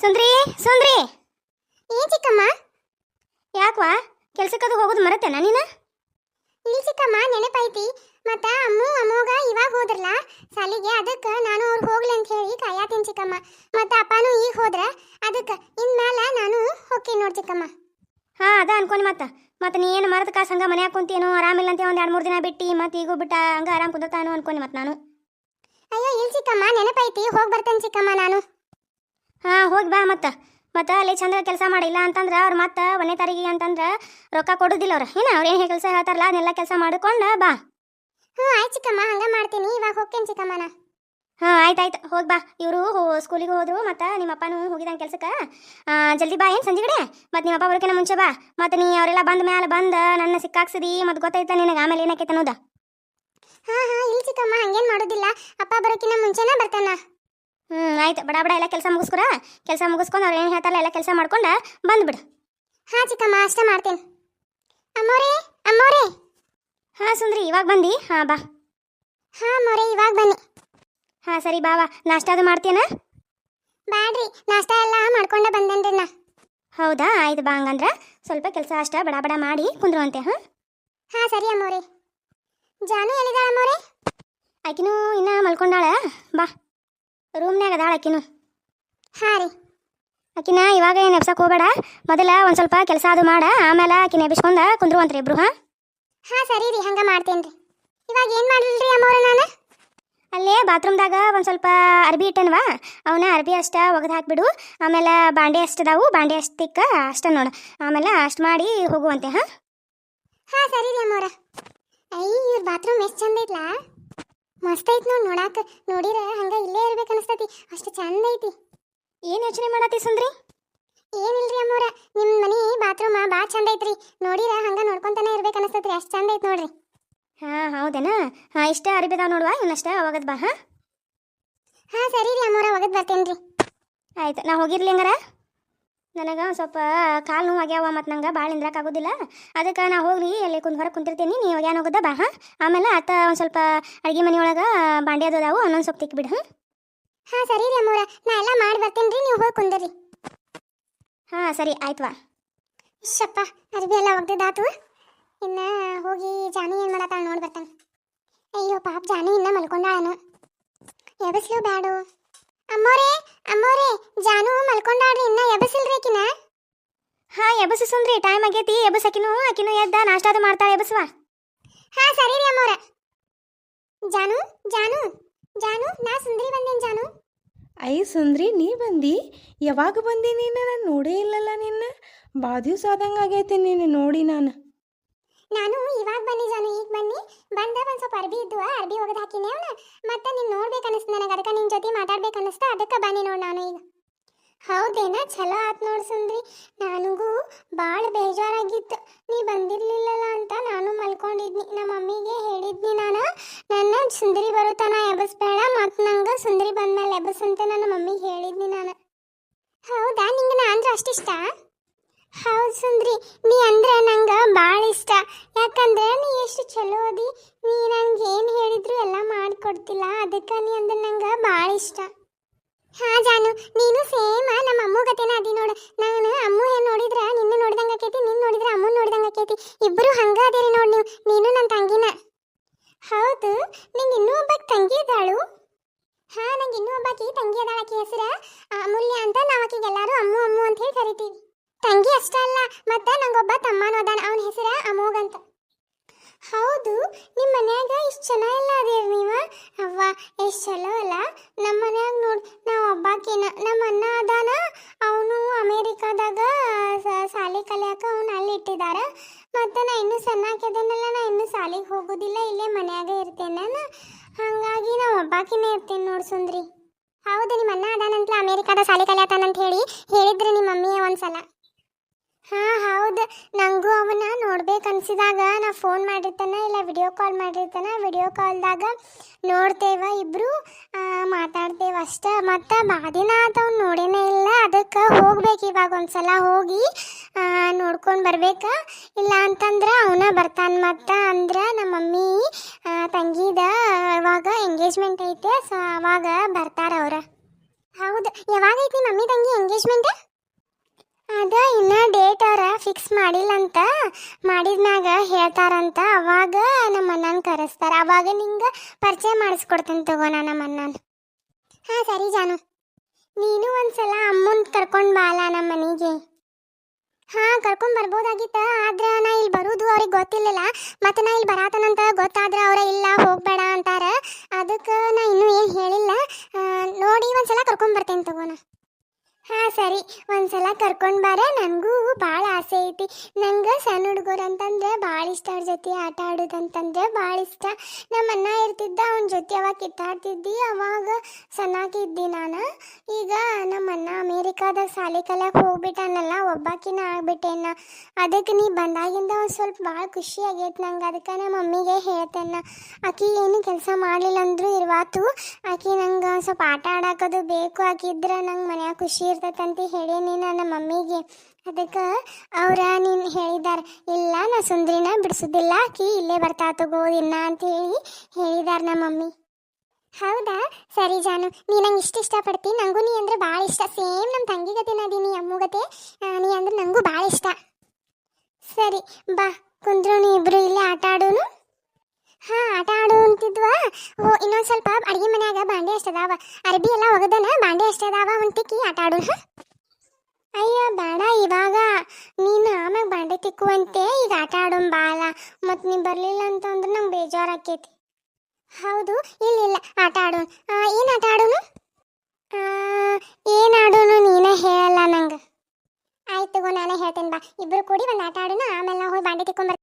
ಸುಂದ್ರಿ ಸುಂದ್ರಿ. ಏನ್ ಚಿಕ್ಕಮ್ಮ. ಯಾಕವಾ? ಕೆಲ್ಸಕ್ಕದು ಹೋಗೋದು ಮರತ್ತೇನ ನೀನು? ಇಲ್ಲಿ ಚಿಕ್ಕಮ್ಮ ನೆನಪೈತಿ ಮತ್ತ ಅಮ್ಮು ಅಮ್ಮೋಗ ಇವಾಗ ಹೋದ್ರಲ್ಲ ಸಾಲಿಗೆ ಅದಕ್ಕ ನಾನು ಅವ್ರು ಹೋಗ್ಲಿ ಅಂತ ಹೇಳಿ ಕಾಯತೀನಿ ಚಿಕ್ಕಮ್ಮ. ಮತ್ತ ಅಪ್ಪನೂ ಈಗ ಹೋದ್ರ ಅದಕ್ಕ ಇನ್ಮ್ಯಾಲ ನಾನು ಹೋಗ್ತೀನಿ ನೋಡ್ ಚಿಕ್ಕಮ್ಮ. ಹಾ ಅದ ಅನ್ಕೊಂಡಿ ಮತ್ತ. ಮತ್ತೆ ನೀ ಏನು ಮರದ ಕಾಸು ಹಂಗ ಮನ್ಯಾಗ ಆರಾಮ ಆರಾಮಿಲ್ಲ ಅಂತ ಒಂದು ಎರಡು ಮೂರು ದಿನ ಬಿಟ್ಟು ಮತ್ತೆ ಈಗ ಬಿಟ್ಟ ಹಂಗ ಆರಾಮ್ ಕುಂದತಾನೋ ಅನ್ಕೊಂಡಿ ಮತ್ತೆ ನಾನು. ಅಯ್ಯೋ ಇಲ್ಲಿ ಚಿಕ್ಕಮ್ಮ ನೆನಪೈತಿ ಹೋಗಿ ಬರ್ತೇನೆ ಚಿಕ್ಕಮ್ಮ ನಾನು. ಹಾ ಹೋಗಿ ಬಾ ಮತ್ತೆ. ಮತ್ತೆ ಅಲ್ಲಿ ಚಂದ್ರ ಕೆಲಸ ಮಾಡಿಲ್ಲ ಅಂತಂದ್ರೆ ಅವ್ರು ಮತ್ತೆ ಒಂದನೇ ತಾರೀಕಿಗೆ ಅಂತಂದ್ರೆ ರೊಕ್ಕ ಕೊಡೋದಿಲ್ಲ ಅವ್ರು. ಏನ ಅವ್ರು ಏನು ಕೆಲಸ ಹೇಳ್ತಾರಲ್ಲ ಅದನ್ನೆಲ್ಲ ಕೆಲಸ ಮಾಡ್ಕೊಂಡು ಬಾ. ಹ್ಞೂ ಆಯ್ತು ಚಿಕ್ಕಮ್ಮ ಹಂಗೆ ಮಾಡ್ತೀನಿ. ಇವಾಗ ಹೋಗ್ತೇನೆ ಚಿಕ್ಕಮ್ಮನ ಹಾಂ ಆಯ್ತು ಆಯ್ತು. ಹೋಗಿ ಬಾ. ಇವರು ಸ್ಕೂಲಿಗೆ ಹೋದ್ರು ಮತ್ತು ನಿಮ್ಮ ಅಪ್ಪನೂ ಹೋಗಿದ್ದಾನೆ ಕೆಲಸಕ್ಕೆ ಜಲ್ದಿ ಬಾ ಏನು ಸಂಜೆ ಕಡೆ ಮತ್ತು ನಿಮ್ಮ ಅಪ್ಪ ಬರೋಕಿನ ಮುಂಚೆ ಬಾ. ಮತ್ತು ನೀ ಅವರೆಲ್ಲ ಬಂದ ಮೇಲೆ ಬಂದು ನನ್ನ ಸಿಕ್ಕಾಕ್ಸಿದಿ ಮತ್ತು ಗೊತ್ತಾಯ್ತಾ ನಿನಗೆ? ಆಮೇಲೆ ಏನಕ್ಕೆ ಅನ್ನೋದು? ಹಾಂ ಹಾಂ ಇಲ್ಲಿ ಚಿಕ್ಕಮ್ಮ ಹಂಗೇನು ಮಾಡೋದಿಲ್ಲ. ಅಪ್ಪ ಬರೋಕಿನ ಮುಂಚೆನೇ ಬರ್ತಾನ ಹ್ಞೂ ಆಯ್ತು. ಬಡ ಬಡ ಎಲ್ಲ ಕೆಲಸ ಮುಗಿಸ್ಕೊರ? ಕೆಲಸ ಮುಗಿಸ್ಕೊಂಡು ಅವ್ರು ಏನು ಹೇಳ್ತಾರಲ್ಲ ಎಲ್ಲ ಕೆಲಸ ಮಾಡ್ಕೊಂಡು ಬಂದ್ಬಿಡು ಹಾಂ ಚಿಕ್ಕಮ್ಮ ಅಷ್ಟೇ ಮಾಡ್ತೀನಿ. ಅಮ್ಮೋರೇ ಅಮ್ಮೋರೇ. ಹಾಂ ಸುಂದ್ರಿ ಇವಾಗ ಬಂದು? ಹಾಂ ಬಾ. ಹಾಂ ಅಮ್ಮೋರೇ ಇವಾಗ ಬನ್ನಿ. ಹಾಂ ಸರಿ ಬಾವಾ ನಾಷ್ಟ ಅದು ಮಾಡ್ತೀಯನ? ಬ್ಯಾಡ್ರಿ ನಾಷ್ಟ ಎಲ್ಲ ಮಾಡ್ಕೊಂಡೆ ಬಂದೇನ್ರಿ ನಾ. ಹೌದಾ? ಆಯ್ತು ಬಾ ಹಂಗಂದ್ರೆ. ಸ್ವಲ್ಪ ಕೆಲಸ ಅಷ್ಟ ಬಡ ಬಡ ಮಾಡಿ ಕುಂದ್ರುವಂತೆ ಹಾಂ? ಹಾಂ ಸರಿ ಅಮ್ಮೋರೆ. ಜಾನು ಎಲ್ಲಿದ್ದಾಳೆ ಅಮ್ಮೋರೆ? ಆಕಿನೂ ಇನ್ನೂ ಮಲ್ಕೊಂಡಾಳ. ಬಾ. ರೂಮ್ನ್ಯಾಗ ಅದಾಳ ಆಕಿನು. ಹಾಂ ರೀ. ಆಕಿನ ಇವಾಗ ಏನು ಎಬ್ಸಕ್ಕೆ ಹೋಗಬೇಡ. ಮೊದಲ ಒಂದು ಸ್ವಲ್ಪ ಕೆಲಸ ಅದು ಮಾಡ. ಆಮೇಲೆ ಆಕಿನ ಎಬ್ಬಿಸ್ಕೊಂಡ ಕುಂದ್ರುವಂತ್ರಿ ಇಬ್ರು ಹಾಂ? ಹಾಂ ಸರಿ ರೀ ಹಂಗೆ ಮಾಡ್ತೇನೆ ರೀ. ಇವಾಗ ಏನು ಮಾಡಲ್ರಿ ಅಮ್ಮವ್ರ ನಾನು? ಅಲ್ಲೇ ಬಾತ್ರೂಮ್ದಾಗ ಒಂದು ಸ್ವಲ್ಪ ಅರ್ಬಿ ಇಟ್ಟನ್ವಾ. ಅವನ್ನ ಅರ್ಬಿ ಅಷ್ಟ ಒಗೆದು ಹಾಕಿಬಿಡು. ಆಮೇಲೆ ಬಾಂಡೆ ಅಷ್ಟು ಅದಾವು. ಬಾಂಡೆ ಅಷ್ಟು ತಿಕ್ಕ ಅಷ್ಟ ನೋಡು. ಆಮೇಲೆ ಅಷ್ಟು ಮಾಡಿ ಹೋಗುವಂತೆ ಹಾಂ? ಹಾಂ ಸರಿ ರೀ ಅಮ್ಮವ್ರ. ಅಯ್ಯ ಇವ್ರ ಬಾತ್ರೂಮ್ ಎಷ್ಟು ಚಂದ ಐತ್ಲಾ? ಮಸ್ತ್ ಐತಿ ನೋಡ್ ನೋಡಾಕ. ನೋಡಿರ ಹಂಗ ಇಲ್ಲೇ ಇರ್ಬೇಕು ಅನಸ್ತತಿ. ಅಷ್ಟು ಚಂದ ಐತಿ. ಏನು ಯೋಚನೆ ಮಾಡತ್ತಿ ಸುಂದ್ರಿ? ಏನಿಲ್ರಿ ಅಮ್ಮೋರ. ನಿಮ್ಮ ಮನೆ ಬಾತ್ರೂಮ್ ಬಾ ಚಂದ ಐತ್ರಿ. ನೋಡಿರ ಹಂಗ ನೋಡ್ಕೊಂತಾನೆ ಇರ್ಬೇಕು ಅನಸ್ತತ್ರಿ. ಅಷ್ಟು ಚಂದ ಐತಿ ನೋಡ್ರಿ. ಹಾ ಹೌದೇನಾ? ಹಾಂ ಇಷ್ಟ ಅರ್ಬಿ ನೋಡ್ವಾ? ಇವನಷ್ಟ ಒಗದ್ ಬಾ ಹಾ? ಹಾ ಸರಿ ರೀ ಅಮ್ಮೋರ ಅವಾಗದ್ ಬರ್ತೇನ್ರಿ. ಆಯ್ತು. ನಾ ಹೋಗಿರ್ಲಿ ಹಂಗಾರ? ನನಗೆ ಸ್ವಲ್ಪ ಕಾಲು ನೋವು ಆಗ್ಯಾವ ಮತ್ತು ನಂಗೆ ಭಾಳ ನಿಂದ್ರಕ್ಕಾಗೋದಿಲ್ಲ ಅದಕ್ಕೆ ನಾ ಹೋಗಿ ಅಲ್ಲಿ ಕುಂದು ಹೊರಗೆ ಕುಂತಿರ್ತೀನಿ ನೀವು ಏನು ಹೋಗೋದ ಬಾ ಹಾಂ. ಆಮೇಲೆ ಆತ ಒಂದು ಸ್ವಲ್ಪ ಅಡುಗೆ ಮನೆಯೊಳಗೆ ಬಾಂಡೆ ಅದು ಅದಾವು ಒಂದೊಂದು ಸ್ವಲ್ಪ ಹ್ಞೂ ಹಾಂ ಹಾ ಸರಿ ರೀ ಅಮ್ಮೋರ ನಾ ಎಲ್ಲ ಮಾಡಿ ಬರ್ತೇನ್ರಿ ನೀವು ಹೋಗಿ ಕುಂದಿರಿ. ಹಾಂ ಸರಿ ಆಯ್ತು ವಾ. ಶಪ್ಪ ಅರ್ಬಿ ಎಲ್ಲ ಒಗ್ದಿದ್ದಾತು. ಇನ್ನ ಹೋಗಿ ಜಾನಿ ಏನು ಮಾಡತ್ತಾಳ ನೋಡಿ ಬರ್ತಾನೆ. ಅಯ್ಯೋ ಪಾಪ ಜಾನಿ ಇನ್ನ ಮಲ್ಕೊಂಡಾಳನು. ಎಬಸ್ಲು ಬ್ಯಾಡು. ಅಮ್ಮೋರೆ, ಅಮ್ಮೋರೇ, ಜಾನು ಮಲ್ಕೊಂಡಾಡ್ರಿ, ಇನ್ನ ಎಬಸಿಲ್ರಿ ಆಕಿನ? ಹಾಂ ಎಬಸು ಸುಂದ್ರಿ ಟೈಮ್ ಆಗೈತಿ ಎಬಸ್ ಆಕಿನು ಆಕಿನು ಎದ್ದ ನಾಷ್ಟಾದ ಮಾಡ್ತಾಳೆ ಎಬಸುವ ಹಾ, ಸರಿ ರೀ ಅಮ್ಮೋರ. ಜಾನು ಜಾನು ಜಾನು, ನಾ ಸುಂದ್ರಿ ಬಂದೇನ್ ಜಾನು? ಐ ಸುಂದ್ರಿ, ನೀ ಬಂದಿ? ಯಾವಾಗ ಬಂದಿ ನೀನು? ನಾನು ನೋಡೇ ಇಲ್ಲಲ್ಲ ನಿನ್ನ. ಬಾದ್ಯೂಸ್ ದಿವ್ಸ ಆದಂಗೆ ಆಗೈತಿ ನೀನು, ನೋಡಿ ನಾನು. ನಾನು ಇವಾಗ ಬನ್ನಿ ಜಾನು, ಈಗ ಬನ್ನಿ. ಬಂದ ಒಂದು ಸ್ವಲ್ಪ ಅರ್ಬಿ ಇದ್ದುವ ಅರ್ಬಿ ಒಗೆದು ಹಾಕಿನಿ ಅವನ. ಮತ್ತೆ ನೀನು ನೋಡ್ಬೇಕು ಅನಿಸ್ತು ನನಗೆ, ಅದಕ್ಕೆ ನಿನ್ನ ಜೊತೆ ಮಾತಾಡ್ಬೇಕು ಅನಿಸ್ತು, ಅದಕ್ಕೆ ಬನ್ನಿ ನೋಡಿ ನಾನು ಈಗ. ಹೌದೇನ? ಚಲೋ ಆತ್ ನೋಡ್ ಸುಂದ್ರಿ. ನನಗೂ ಭಾಳ ಬೇಜಾರಾಗಿತ್ತು. ನೀ ಬಂದಿರ್ಲಿಲ್ಲಲ್ಲ ಅಂತ ನಾನು ಮಲ್ಕೊಂಡಿದ್ನಿ. ನಮ್ಮ ಮಮ್ಮಿಗೆ ಹೇಳಿದ್ನಿ ನಾನು, ನನ್ನ ಸುಂದರಿ ಬರುತ್ತಾನ ಎಬ್ಬಸ್ಬೇಡ ಮತ್ತು ನಂಗೆ ಸುಂದರಿ ಬಂದ್ಮೇಲೆ ಎಬಸ್ ಅಂತ ನನ್ನ ಮಮ್ಮಿಗೆ ಹೇಳಿದ್ನಿ ನಾನು. ಹೌದಾ? ನಿಂಗೆ ನಾನು ಅಷ್ಟಿಷ್ಟ ಹೌದು ಸುಂದ್ರಿ. ನೀ ಅಂದ್ರೆ ನಂಗೆ ಭಾಳ ಇಷ್ಟ. ಯಾಕಂದ್ರೆ ನೀ ಎಷ್ಟು ಚಲೋ ಅದಿ. ನೀ ನಂಗೆ ಏನು ಹೇಳಿದ್ರು ಎಲ್ಲ ಮಾಡಿಕೊಡ್ತಿಲ್ಲ. ಅದಕ್ಕೆ ನೀ ಅಂದ್ರೆ ನಂಗೆ ಭಾಳ ಇಷ್ಟ. ಹಾ ಜಾನು, ನೀನು ಸೇಮ್ ನಮ್ಮ ಅಮ್ಮ ಕತೆನ ಅದಿ ನೋಡು. ನಾನು ಅಮ್ಮ ಏನು ನೋಡಿದ್ರೆ ನಿನ್ನ ನೋಡ್ದಂಗೆ ಆಕೈತಿ ನಿನ್ನ ನೋಡಿದ್ರೆ ಅಮ್ಮ ನೋಡ್ದಂಗೆ ಆಕೈತಿ. ಇಬ್ಬರು ಹಂಗೆ ಅದೇರಿ ನೋಡಿ ನೀವು. ನೀನು ನನ್ನ ತಂಗಿನ. ಹೌದು, ನಿಂಗೆ ಇನ್ನೂ ಒಬ್ಬ ತಂಗಿ ಇದ್ದಾಳು ಹಾ, ನಂಗೆ ಇನ್ನೂ ಒಬ್ಬಾಕಿ ತಂಗಿ ಅದಾಳಕಿ ಹೆಸರ ಅಮೂಲ್ಯ ಅಂತ ನಾವು ಆಕಿಗೆ ಎಲ್ಲರೂ ಅಮ್ಮು ಅಮ್ಮು ಅಂತ ಹೇಳಿ ಕರಿತೀವಿ. ತಂಗಿ ಅಷ್ಟೇ ಅಲ್ಲ, ಮತ್ತೆ ನಂಗೊಬ್ಬ ತಮ್ಮನೂ ಅದಾನ, ಅವನ ಹೆಸರ ಅಮೋಘ್ ಅಂತ ಹೌದು ನಿಮ್ಮ ಮನ್ಯಾಗ ಇಷ್ಟು ಜನ ಎಲ್ಲ ಅದೇರಿ ನೀವ? ಅವ್ವ, ಎಷ್ಟು ಚಲೋ ಅಲ್ಲ? ನಮ್ಮ ಮನ್ಯಾಗ ನೋಡಿ, ನಾವು ಒಬ್ಬಾಕಿನ ನಮ್ಮ ಅಣ್ಣ ಅದಾನ, ಅವನು ಅಮೇರಿಕಾದಾಗ ಸಾಲಿ ಕಲಿಯಾಕ ಅವನು ಅಲ್ಲಿ ಇಟ್ಟಿದಾರ. ಮತ್ತೆ ನಾ ಇನ್ನೂ ಸಣ್ಣಾಕಿದ್ದೇನಲ್ಲ ನಾ ಇನ್ನೂ ಸಾಲಿಗೆ ಹೋಗೋದಿಲ್ಲ, ಇಲ್ಲೇ ಮನ್ಯಾಗ ಇರ್ತೇನೆ ನಾನು. ಹಾಗಾಗಿ ನಾ ಒಬ್ಬಾಕಿನೇ ಇರ್ತೇನೆ ನೋಡಿ ಸುಂದ್ರಿ. ಹೌದು ನಿಮ್ಮ ಅಣ್ಣ ಅದಾನಂತಲ, ಅಮೇರಿಕಾದ ಸಾಲಿ ಕಲಿಯತಾನಂತ ಹೇಳಿ ಹೇಳಿದ್ರಿ ನಿಮ್ಮ ಮಮ್ಮಿ ಒಂದ್ಸಲ ಹಾ ಹೌದು ನಂಗೂ ಅವನ್ನ ನೋಡ್ಬೇಕು ಅನ್ಸಿದಾಗ ನಾ ಫೋನ್ ಮಾಡಿರ್ತಾನೆ, ಇಲ್ಲ ವಿಡಿಯೋ ಕಾಲ್ ಮಾಡಿರ್ತಾನ ವಿಡಿಯೋ ಕಾಲ್ದಾಗ ನೋಡ್ತೇವೆ ಇಬ್ರು ಮಾತಾಡ್ತೇವೆ ಮಾತಾಡ್ತೇವ ಮತ್ತು ಬಾದಿನ ಆತವ್ ನೋಡೇನೇ ಇಲ್ಲ, ಅದಕ್ಕೆ ಹೋಗ್ಬೇಕು ಇವಾಗ ಒಂದ್ಸಲ ಹೋಗಿ ನೋಡ್ಕೊಂಡು ಬರಬೇಕು. ಇಲ್ಲ ಅಂತಂದ್ರೆ ಅವನ ಬರ್ತಾನೆ ಮತ್ತು ಅಂದ್ರೆ ನಮ್ಮ ಮಮ್ಮಿ ತಂಗಿದ ಅವಾಗ ಎಂಗೇಜ್ಮೆಂಟ್ ಐತೆ, ಸೊ, ಅವಾಗ ಬರ್ತಾರೆ ಅವ್ರ. ಹೌದು ಯಾವಾಗ ಐತಿ ಮಮ್ಮಿ ತಂಗಿ ಎಂಗೇಜ್ಮೆಂಟ್ ಮಾಡಿಲ್ಲಂತ ಮಾಡಿದ್ಮ್ಯಾಗ ಹೇಳ್ತಾರಂತ, ಅವಾಗ ನಮ್ಮ ಅಣ್ಣನ ಕರೆಸ್ತಾರ. ಅವಾಗ ನಿಂಗೆ ಪರಿಚಯ ಮಾಡಿಸ್ಕೊಡ್ತೀನಿ ತಗೋ ನಾ ನಮ್ಮ ಅಣ್ಣನ. ಹಾಂ, ಸರಿ ಜಾನು. ನೀನು ಒಂದ್ಸಲ ಅಮ್ಮನ ಕರ್ಕೊಂಡು ಬಾಲ ನಮ್ಮ ಮನೆಗೆ. ಹಾ, ಕರ್ಕೊಂಡು ಬರ್ಬೋದಾಗಿತ್ತ, ಆದ್ರೆ ನಾ ಇಲ್ಲಿ ಬರುದು ಅವ್ರಿಗೆ ಗೊತ್ತಿಲ್ಲಲ್ಲ ಮತ್ತೆ ನಾ ಇಲ್ಲಿ ಬರಾತನಂತ ಗೊತ್ತಾದ್ರೆ ಅವರ ಇಲ್ಲ ಹಾ ಸರಿ, ಒಂದ್ಸಲ ಕರ್ಕೊಂಡು ಬಾರ. ನನಗೂ ಭಾಳ ಆಸೆ ಐತಿ. ನಂಗೆ ಸಣ್ಣ ಹುಡುಗರು ಅಂತಂದ್ರೆ ಭಾಳ ಇಷ್ಟ ಅವ್ರ ಜೊತೆ ಆಟ ಆಡೋದಂತಂದ್ರೆ ಭಾಳ ಇಷ್ಟ. ನಮ್ಮ ಅಣ್ಣ ಇರ್ತಿದ್ದ, ಅವನ ಜೊತೆ ಅವಾಗ ಕಿತ್ತಾಡ್ತಿದ್ದಿ, ಅವಾಗ ಸಣ್ಣಾಗಿದ್ದಿ ನಾನು. ಈಗ ನಮ್ಮ ಅಣ್ಣ ಅಮೇರಿಕಾದಾಗ ಶಾಲೆ ಕಲಿಯಕ್ಕೆ ಹೋಗ್ಬಿಟ್ಟಾನಲ್ಲ, ಒಬ್ಬಾಕಿನ ಆಗ್ಬಿಟ್ಟೇನ. ಅದಕ್ಕೆ ನೀ ಬಂದಾಗಿಂದ ಒಂದು ಸ್ವಲ್ಪ ಭಾಳ ಖುಷಿ ಆಗೈತೆ ನಂಗೆ. ಅದಕ್ಕೆ ನಮ್ಮ ಮಮ್ಮಿಗೆ ಹೇಳ್ತೇನೆ ಆಕಿ ಏನು ಕೆಲಸ ಮಾಡಲಿಲ್ಲ ಅಂದ್ರು ಇರ್ವಾತು. ಆಕಿ ನಂಗೆ ಸ್ವಲ್ಪ ಆಟ ಆಡಾಕೋದು ಬೇಕು. ಆಕಿದ್ರೆ ನಂಗೆ ಮನ್ಯಾಗ ಖುಷಿ ಇರ್ತೈತಂತ ಹೇಳೀನಿ ನನ್ನ ಮಮ್ಮಿಗೆ. ಅದಕ್ಕೆ ಅವ್ರ ನೀನು ಹೇಳಿದಾರ, ಇಲ್ಲ, ನಾ ಸುಂದ್ರಿನ ಬಿಡಿಸೋದಿಲ್ಲ, ಆಕಿ ಇಲ್ಲೇ ಬರ್ತಾ ತಗೋ, ಇನ್ನ ಅಂತ ಹೇಳಿ ಹೇಳಿದಾರ ನಮ್ಮ ಮಮ್ಮಿ. ಹೌದಾ? ಸರಿ ಜಾನು, ನೀ ನಂಗೆ ಇಷ್ಟ ಇಷ್ಟಪಡ್ತೀನಿ ನಂಗೂ ನೀ ಅಂದ್ರೆ ಭಾಳ ಇಷ್ಟ. ಸೇಮ್ ನಮ್ಮ ತಂಗಿ ಗತೆ. ನದೀನಿ ಅಮ್ಮುಗತೆ ನೀ ಅಂದ್ರೆ ನಂಗೂ ಭಾಳ ಇಷ್ಟ. ಸರಿ, ಬಾ ಕುಂದ್ರು ನೀ ಇಬ್ರು ಇಲ್ಲೇ ಆಟ ಆಡೋನು. ಹಾ ಆಟ ಆಡು ಅಂತಿದ್ವಾ. ಓ, ಇನ್ನೊಂದ್ ಸ್ವಲ್ಪ ಅಡಿಗೆ ಮನ್ಯಾಗ ಬಾಂಡೆ ಅಷ್ಟದಾವ. ಅರ್ಬಿ ಎಲ್ಲ ಒಗದನ, ಬಾಂಡೆ ಅಷ್ಟದಾವ ಒಂದ್ ತಿಕ್ಕಿ ಆಟ ಆಡು ಅಯ್ಯ, ಬೇಡ ಇವಾಗ. ನೀನು ಆಮ್ಯಾಗ ಬಾಂಡೆ ತಿಕ್ಕುವಂತೆ. ಈಗ ಆಟ ಆಡೋನ್ ಬಾಲ. ಮತ್ ನೀ ಬರ್ಲಿಲ್ಲ ಅಂತಂದ್ರೆ ನಂಗೆ ಬೇಜಾರಾಕೈತಿ ಹೌದು, ಇಲ್ಲ ಇಲ್ಲ. ಆಟ ಆಡೋಣ ಏನು ಆಟ ಆಡೋನು? ಏನು ಆಡೋನು ನೀನೇ ಹೇಳಲ್ಲ ನಂಗೆ. ಆಯ್ತು ನಾನು ಹೇಳ್ತೇನೆ ಬಾ. ಇಬ್ರು ಕೂಡಿ ಒಂದು ಆಟ ಆಡೋಣ. ಆಮೇಲೆ ಹೋಗಿ ಬಾಂಡೆ ತಿಕ್ಕೊಂಬರ್